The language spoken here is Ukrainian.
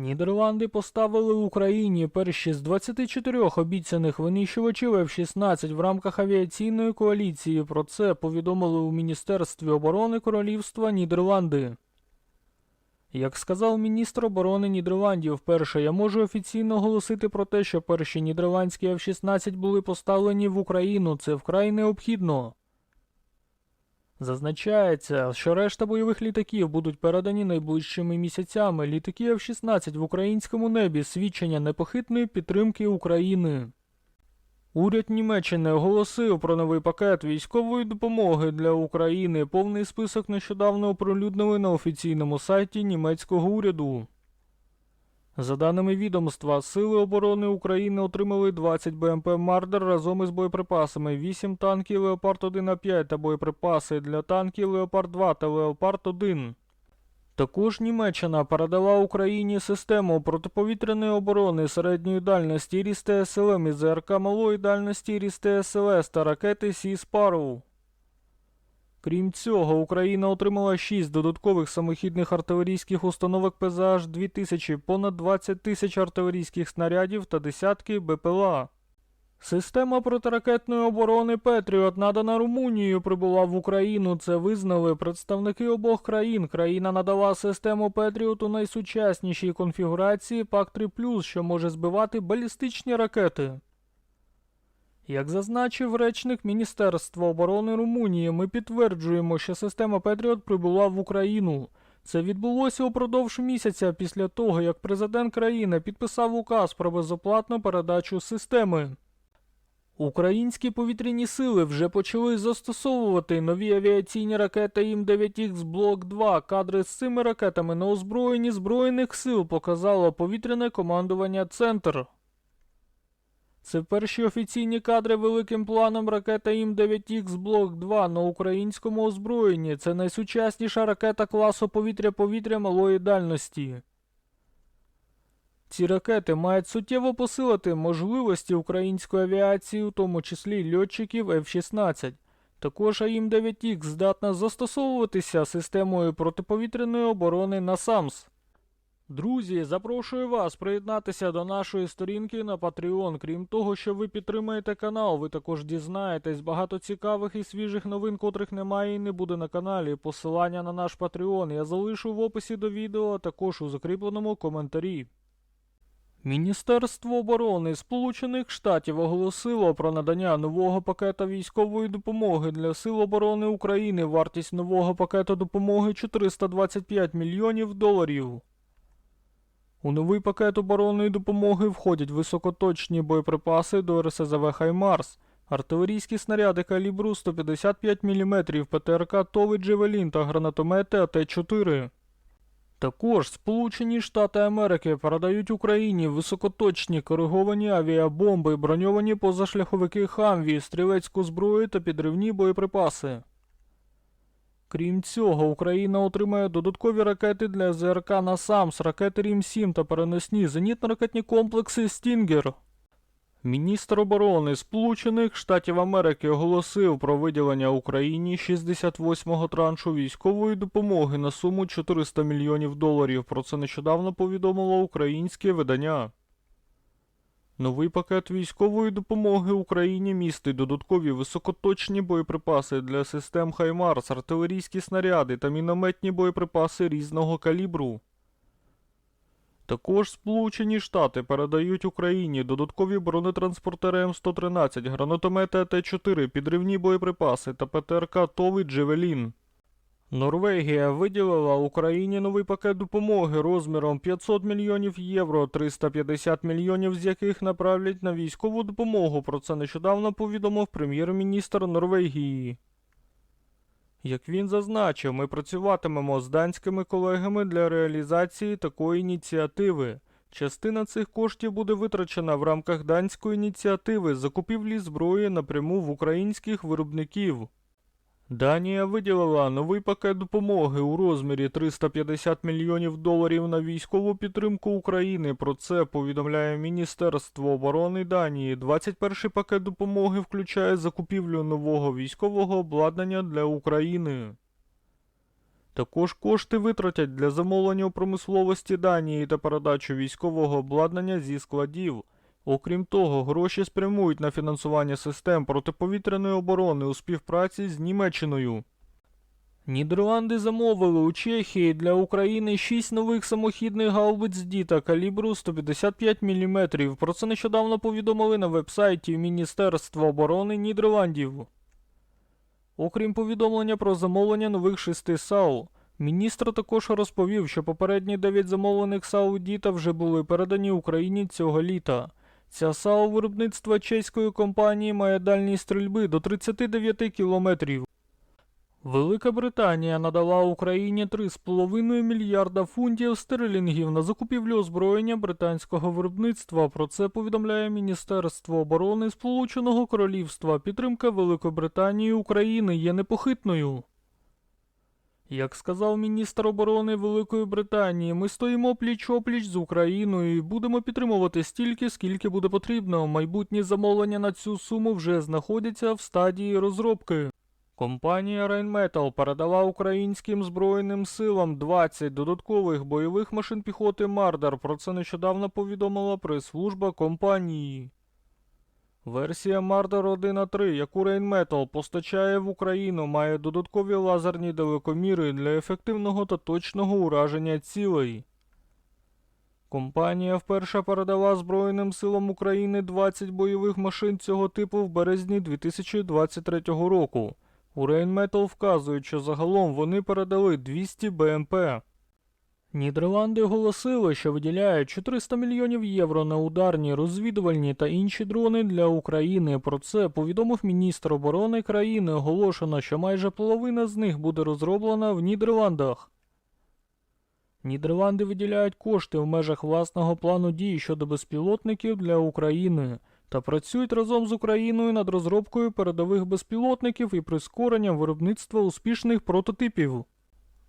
Нідерланди поставили Україні перші з 24 обіцяних винищувачів F-16 в рамках авіаційної коаліції. Про це повідомили у Міністерстві оборони Королівства Нідерланди. Як сказав міністр оборони Нідерландів, перше, я можу офіційно оголосити про те, що перші нідерландські F-16 були поставлені в Україну. Це вкрай необхідно. Зазначається, що решта бойових літаків будуть передані найближчими місяцями. Літаки F-16 в українському небі свідчення непохитної підтримки України. Уряд Німеччини оголосив про новий пакет військової допомоги для України. Повний список нещодавно оприлюднили на офіційному сайті німецького уряду. За даними відомства, Сили оборони України отримали 20 БМП Мардер разом із боєприпасами, 8 танків Леопард 1 а 5 та боєприпаси для танків Леопард 2 та Леопард 1. Також Німеччина передала Україні систему протиповітряної оборони середньої дальності Рісте СЛМ із ЗРК малої дальності Рісте СЛС та ракети Сі Спарроу. Крім цього, Україна отримала 6 додаткових самохідних артилерійських установок ПЗАЖ 2000, понад 20 тисяч артилерійських снарядів та десятки БПЛА. Система протиракетної оборони Петріот, надана Румунією, прибула в Україну. Це визнали представники обох країн. Країна надала систему Петріот у найсучаснішій конфігурації ПАК-3+, що може збивати балістичні ракети. Як зазначив речник Міністерства оборони Румунії, ми підтверджуємо, що система Петріот прибула в Україну. Це відбулося упродовж місяця після того, як президент країни підписав указ про безоплатну передачу системи. Українські повітряні сили вже почали застосовувати нові авіаційні ракети ІМ-9Х Блок 2. Кадри з цими ракетами на озброєнні Збройних сил показало повітряне командування Центр. Це перші офіційні кадри великим планом ракета ІМ-9Х Блок 2 на українському озброєнні. Це найсучасніша ракета класу повітря-повітря малої дальності. Ці ракети мають суттєво посилити можливості української авіації, у тому числі льотчиків F-16. Також АІМ-9Х здатна застосовуватися системою протиповітряної оборони НАСАМС. Друзі, запрошую вас приєднатися до нашої сторінки на Patreon. Крім того, що ви підтримаєте канал, ви також дізнаєтесь багато цікавих і свіжих новин, котрих немає і не буде на каналі. Посилання на наш Patreon я залишу в описі до відео, а також у закріпленому коментарі. Міністерство оборони Сполучених Штатів оголосило про надання нового пакета військової допомоги для Сил оборони України. Вартість нового пакету допомоги 425 мільйонів доларів. У новий пакет оборонної допомоги входять високоточні боєприпаси до РСЗВ «Хаймарс», артилерійські снаряди калібру 155 мм, ПТРК «Тови Джевелін» та гранатомети АТ-4. Також Сполучені Штати Америки передають Україні високоточні кориговані авіабомби, броньовані позашляховики Хамві, стрілецьку зброю та підривні боєприпаси. Крім цього, Україна отримає додаткові ракети для ЗРК «Насамс», ракети Рім-7 та переносні зенітно-ракетні комплекси «Стінгер». Міністр оборони Сполучених Штатів Америки оголосив про виділення Україні 68-го траншу військової допомоги на суму 400 мільйонів доларів. Про це нещодавно повідомило українське видання. Новий пакет військової допомоги Україні містить додаткові високоточні боєприпаси для систем Хаймарс, артилерійські снаряди та мінометні боєприпаси різного калібру. Також Сполучені Штати передають Україні додаткові бронетранспортери М113, гранатомети АТ-4, підривні боєприпаси та ПТРК «Тови Джевелін. Норвегія виділила Україні новий пакет допомоги розміром 500 мільйонів євро, 350 мільйонів з яких направлять на військову допомогу. Про це нещодавно повідомив прем'єр-міністр Норвегії. Як він зазначив, ми працюватимемо з данськими колегами для реалізації такої ініціативи. Частина цих коштів буде витрачена в рамках данської ініціативи закупівлі зброї напряму в українських виробників. Данія виділила новий пакет допомоги у розмірі 350 мільйонів доларів на військову підтримку України. Про це повідомляє Міністерство оборони Данії. 21-й пакет допомоги включає закупівлю нового військового обладнання для України. Також кошти витратять для замовлення у промисловості Данії та передачу військового обладнання зі складів. Окрім того, гроші спрямують на фінансування систем протиповітряної оборони у співпраці з Німеччиною. Нідерланди замовили у Чехії для України 6 нових самохідних гаубиць Діта калібру 155 мм. Про це нещодавно повідомили на вебсайті Міністерства оборони Нідерландів. Окрім повідомлення про замовлення нових шести САУ, міністр також розповів, що попередні 9 замовлених САУ Діта вже були передані Україні цього літа. Ця САУ виробництва чеської компанії має дальність стрільби до 39 кілометрів. Велика Британія надала Україні 3,5 мільярда фунтів стерлінгів на закупівлю озброєння британського виробництва. Про це повідомляє Міністерство оборони Сполученого Королівства. Підтримка Великобританії України є непохитною. Як сказав міністр оборони Великої Британії, ми стоїмо пліч-опліч з Україною і будемо підтримувати стільки, скільки буде потрібно. Майбутні замовлення на цю суму вже знаходяться в стадії розробки. Компанія Rheinmetall передала українським збройним силам 20 додаткових бойових машин піхоти Мардар. Про це нещодавно повідомила прес-служба компанії. Версія Marder 1.3, яку Rheinmetall постачає в Україну, має додаткові лазерні далекоміри для ефективного та точного ураження цілей. Компанія вперше передала Збройним силам України 20 бойових машин цього типу в березні 2023 року. У Rheinmetall вказують, що загалом вони передали 200 БМП. Нідерланди оголосили, що виділяють 400 мільйонів євро на ударні, розвідувальні та інші дрони для України. Про це повідомив міністр оборони країни. Оголошено, що майже половина з них буде розроблена в Нідерландах. Нідерланди виділяють кошти в межах власного плану дій щодо безпілотників для України та працюють разом з Україною над розробкою передових безпілотників і прискоренням виробництва успішних прототипів.